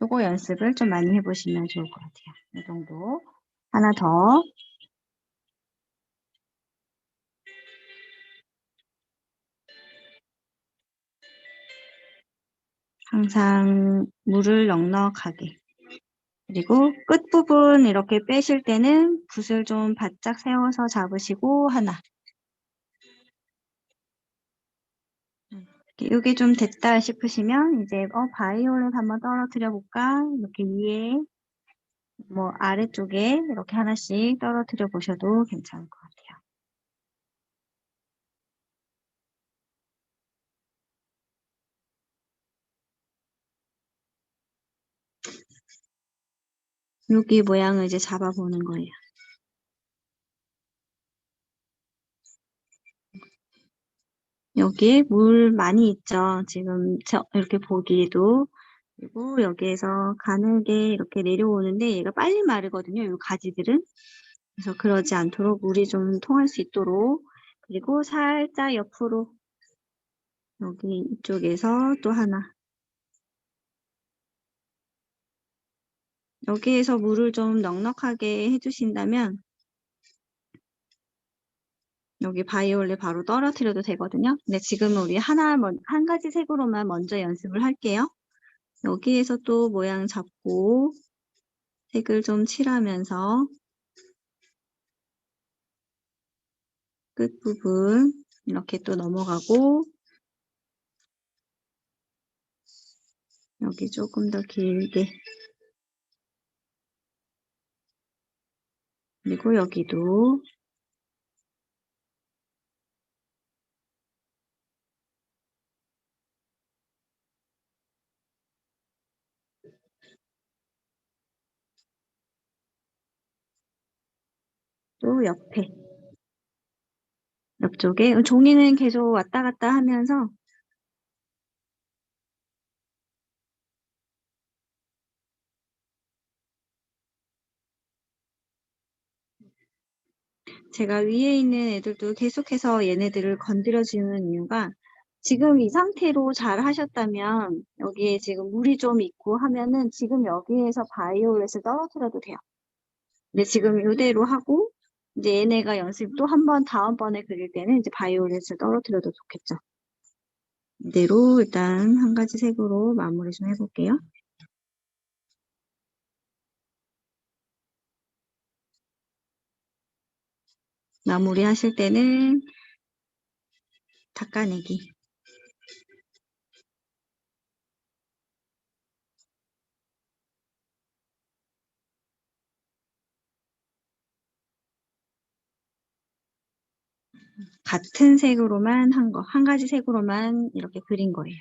요거 연습을 좀 많이 해보시면 좋을 것 같아요. 이 정도. 하나 더. 항상 물을 넉넉하게. 그리고 끝부분 이렇게 빼실 때는 붓을 좀 바짝 세워서 잡으시고 하나. 이게 좀 됐다 싶으시면 이제 어 바이올렛 한번 떨어뜨려 볼까? 이렇게 위에 뭐 아래쪽에 이렇게 하나씩 떨어뜨려 보셔도 괜찮을 것 같아요. 여기 모양을 이제 잡아보는 거예요. 여기에 물 많이 있죠. 지금 저 이렇게 보기에도 그리고 여기에서 가늘게 이렇게 내려오는데 얘가 빨리 마르거든요. 이 가지들은. 그래서 그러지 않도록 물이 좀 통할 수 있도록 그리고 살짝 옆으로 여기 이쪽에서 또 하나 여기에서 물을 좀 넉넉하게 해주신다면 여기 바이올렛 바로 떨어뜨려도 되거든요. 근데 지금은 우리 하나, 먼- 한 가지 색으로만 먼저 연습을 할게요. 여기에서 또 모양 잡고 색을 좀 칠하면서 끝부분 이렇게 또 넘어가고 여기 조금 더 길게 그리고 여기도 또 옆에 옆쪽에 종이는 계속 왔다 갔다 하면서 제가 위에 있는 애들도 계속해서 얘네들을 건드려주는 이유가 지금 이 상태로 잘 하셨다면 여기에 지금 물이 좀 있고 하면은 지금 여기에서 바이올렛을 떨어뜨려도 돼요. 근데 지금 이대로 하고 이제 얘네가 연습 또 한 번 다음번에 그릴 때는 이제 바이올렛을 떨어뜨려도 좋겠죠. 이대로 일단 한 가지 색으로 마무리 좀 해볼게요. 마무리 하실 때는 닦아내기. 같은 색으로만 한 거, 한 가지 색으로만 이렇게 그린 거예요.